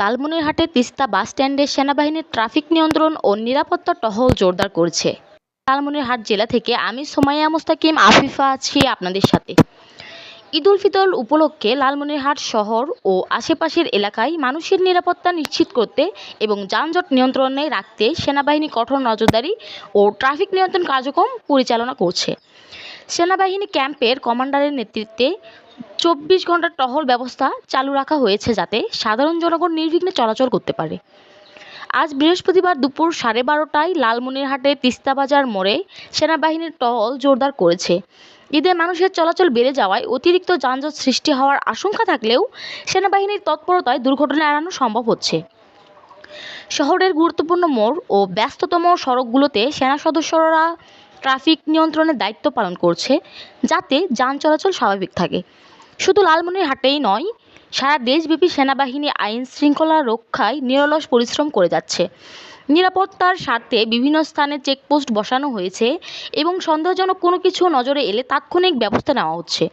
লালমনিরহাটের তিস্তা বাস স্ট্যান্ডে সেনাবাহিনীর ট্রাফিক নিয়ন্ত্রণ ও নিরাপত্তা টহল জোরদার করছে। লালমনিরহাট জেলা থেকে আমি সোমাইয়া মুস্তাকিম আফিফা আছি আপনাদের সাথে। ঈদ উল ফিতর উপলক্ষে লালমনিরহাট শহর ও আশেপাশের এলাকায় মানুষের নিরাপত্তা নিশ্চিত করতে এবং যানজট নিয়ন্ত্রণে রাখতে সেনাবাহিনী কঠোর নজরদারি ও ট্রাফিক নিয়ন্ত্রণ কার্যক্রম পরিচালনা করছে। সেনাবাহিনী ক্যাম্পের কমান্ডারের নেতৃত্বে চব্বিশ ঘণ্টার টহল ব্যবস্থা চালু রাখা হয়েছে যাতে সাধারণ জনগণ নির্বিঘ্নে চলাচল করতে পারে। আজ বৃহস্পতিবার দুপুর সাড়ে বারোটায় লালমনিরহাটে তিস্তা বাজার মোড়ে সেনাবাহিনীর টহল জোরদার করেছে। ঈদে মানুষের চলাচল বেড়ে যাওয়ায় অতিরিক্ত যানজট সৃষ্টি হওয়ার আশঙ্কা থাকলেও সেনাবাহিনীর তৎপরতায় দুর্ঘটনা এড়ানো সম্ভব হচ্ছে। শহরের গুরুত্বপূর্ণ মোড় ও ব্যস্ততম সড়কগুলোতে সেনা সদস্যরা ট্রাফিক নিয়ন্ত্রণের দায়িত্ব পালন করছে যাতে যান চলাচল স্বাভাবিক থাকে। শুধু লালমনিরহাটেই নয়, সারা দেশব্যাপী সেনাবাহিনী আইন শৃঙ্খলা রক্ষায় নিরলস পরিশ্রম করে যাচ্ছে। নিরাপত্তার স্বার্থে বিভিন্ন স্থানে চেকপোস্ট বসানো হয়েছে এবং সন্দেহজনক কোনো কিছু নজরে এলে তাৎক্ষণিক ব্যবস্থা নেওয়া হচ্ছে।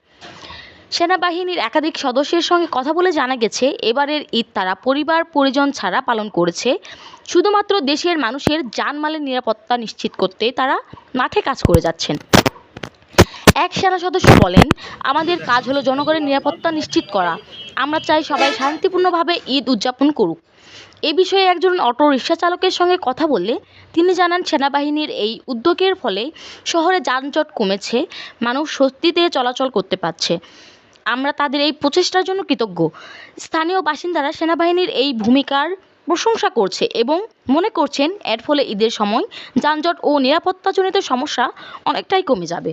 সেনাবাহিনীর একাধিক সদস্যের সঙ্গে কথা বলে জানা গেছে, এবারের ঈদ তারা পরিবার, পরিজন ছাড়া পালন করেছে। শুধুমাত্র দেশের মানুষের জানমালের নিরাপত্তা নিশ্চিত করতে তারা মাঠে কাজ করে যাচ্ছেন। এক সেনা সদস্য বলেন, আমাদের কাজ হলো জনগণের নিরাপত্তা নিশ্চিত করা। আমরা চাই সবাই শান্তিপূর্ণভাবে ঈদ উদযাপন করুক। এ বিষয়ে একজন অটো রিক্সা চালকের সঙ্গে কথা বললে তিনি জানান, সেনাবাহিনীর এই উদ্যোগের ফলে শহরে যানজট কমেছে, মানুষ স্বস্তিতে চলাচল করতে পারছে। আমরা তাদের এই প্রচেষ্টার জন্য কৃতজ্ঞ। স্থানীয় বাসিন্দারা সেনাবাহিনীর এই ভূমিকার প্রশংসা করছে এবং মনে করছেন, এর ফলে ঈদের সময় যানজট ও নিরাপত্তাজনিত সমস্যা অনেকটাই কমে যাবে।